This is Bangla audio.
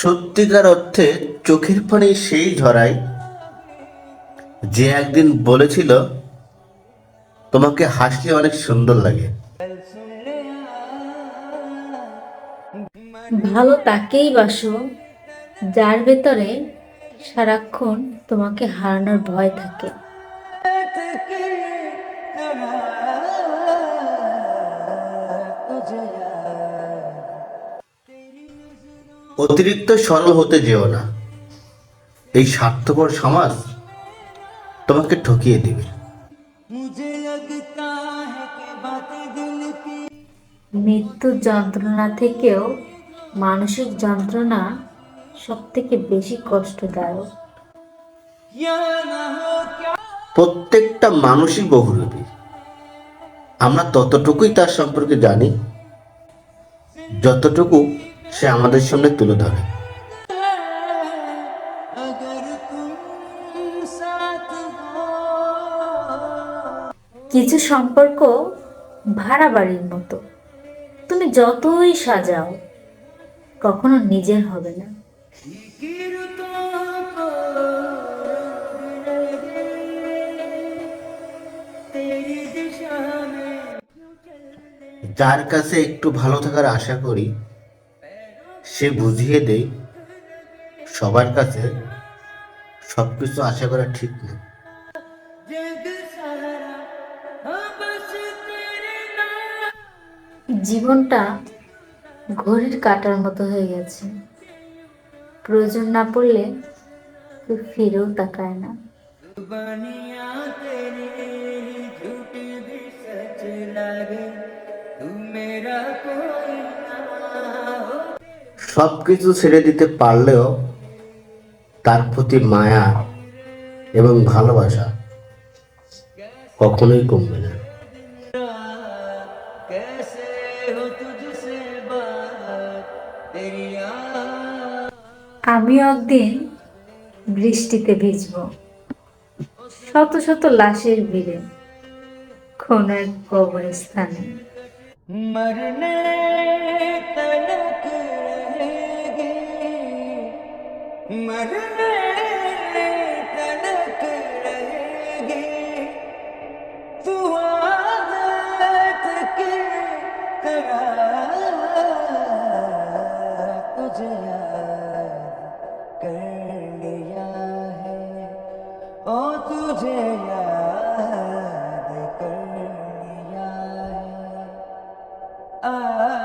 সত্যিকার অর্থে চোখের পানি সেই ঝরায় যে একদিন বলেছিল তোমাকে হাসলে অনেক সুন্দর লাগে। ভালো তাকেই বাসো যার ভেতরে সারাক্ষণ তোমাকে হারানোর ভয় থাকে। অতিরিক্ত সরল হতে যেও না। এই স্বার্থপর সমাজ তোমাকে ঠকিয়ে দিবে। মৃত্যুর যন্ত্রণা থেকেও মানসিক যন্ত্রণা সব থেকে বেশি কষ্টদায়ক। প্রত্যেকটা মানুষই বহুরূপী। আমরা ততটুকুই তার সম্পর্কে জানি যতটুকু সে আমাদের সামনে তুলে ধরে। কিছু সম্পর্ক ভাড়া বাড়ির মতো। তুমি যতই সাজাও কখনো নিজের হবে না। যার কাছে একটু ভালো থাকার আশা করি সে বুঝিয়ে দেয় সবার কাছে সবকিছু আশা করা ঠিক না। জীবনটা ঘড়ির কাটার মতো হয়ে গেছে। প্রয়োজন না পড়লে কেউ ফিরেও তাকায় না। সব কিছু ছেড়ে দিতে পারলেও তার প্রতি মায়া এবং ভালোবাসা কখনোই কমবে না। আমি একদিন বৃষ্টিতে ভিজব। শত শত লাশের ভিড়ে কোন এক কবরস্থানে। মরণে তনক मरने तलक रहेगी। की तुझे याद कर लिया है। ओ तुझे याद कर लिया है। आ